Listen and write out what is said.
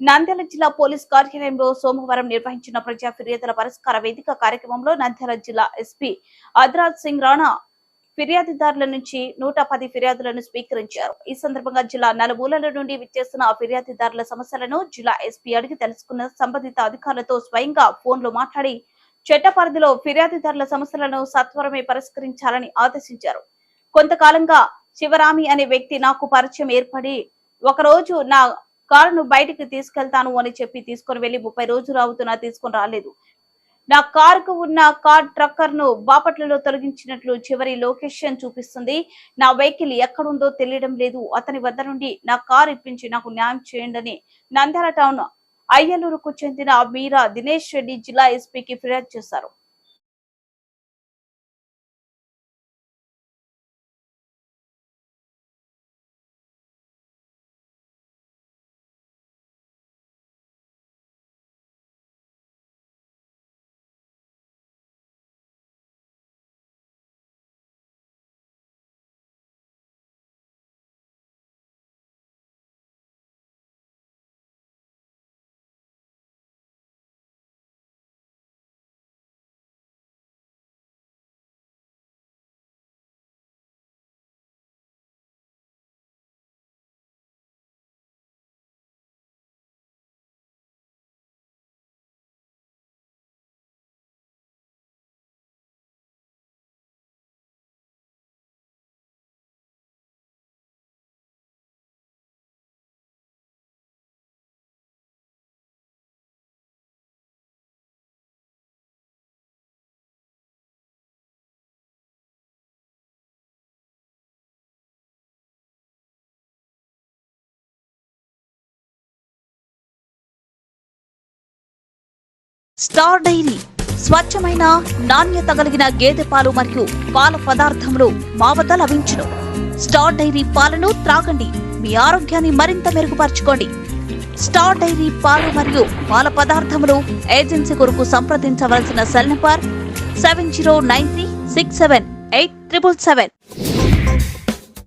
నంద్యాల జిల్లా పోలీస్ కార్యాలయంలో సోమవారం నిర్వహించిన ప్రజా ఫిర్యాదుల పరిష్కార వేదిక కార్యక్రమంలో నంద్యాల జిల్లా ఎస్పీ అద్రాజ్ సింగ్ రాణా ఫిర్యాదుదారుల నుంచి నూట పది ఫిర్యాదులను స్వీకరించారు. ఈ సందర్భంగా జిల్లా నలుమూలల నుండి విచ్చేస్తున్న ఫిర్యాదుదారుల సమస్యలను జిల్లా ఎస్పీ అడిగి తెలుసుకున్న సంబంధిత అధికారులతో స్వయంగా ఫోన్లో మాట్లాడి చట్ట పరిధిలో ఫిర్యాదుదారుల సమస్యలను సత్వరమే పరిష్కరించాలని ఆదేశించారు. కొంతకాలంగా శివరామి అనే వ్యక్తి నాకు పరిచయం ఏర్పడి ఒకరోజు నా కారును బయటికి తీసుకెళ్తాను అని చెప్పి తీసుకుని వెళ్ళి ముప్పై రోజులు అవుతున్నా తీసుకుని రాలేదు. నా కారుకు ఉన్న కార్ ట్రక్కర్ను బాపట్లలో తొలగించినట్లు చివరి లొకేషన్ చూపిస్తుంది. నా వెహికల్ ఎక్కడుందో తెలియడం లేదు. అతని వద్ద నుండి నా కారు ఇప్పించి నాకు న్యాయం చేయండి అని నంద్యాల టౌన్ అయ్యలూరుకు చెందిన మీరా దినేష్ రెడ్డి జిల్లా ఎస్పీకి ఫిర్యాదు చేశారు. స్టార్ డైరీ స్వచ్ఛమైన నాణ్యత కలిగిన గేదె పాలు మరియు పాల పదార్థములు మా వద్ద లభించును. స్టార్ డైరీ పాలను త్రాగండి. మీ ఆరోగ్యాన్ని మరింత మెరుగుపరచుకోండి. స్టార్ డైరీ పాలు మరియు పాల పదార్థములు ఏజెన్సీ కొరకు సంప్రదించవలసిన cell number seven zero nine three six seven eight triple seven.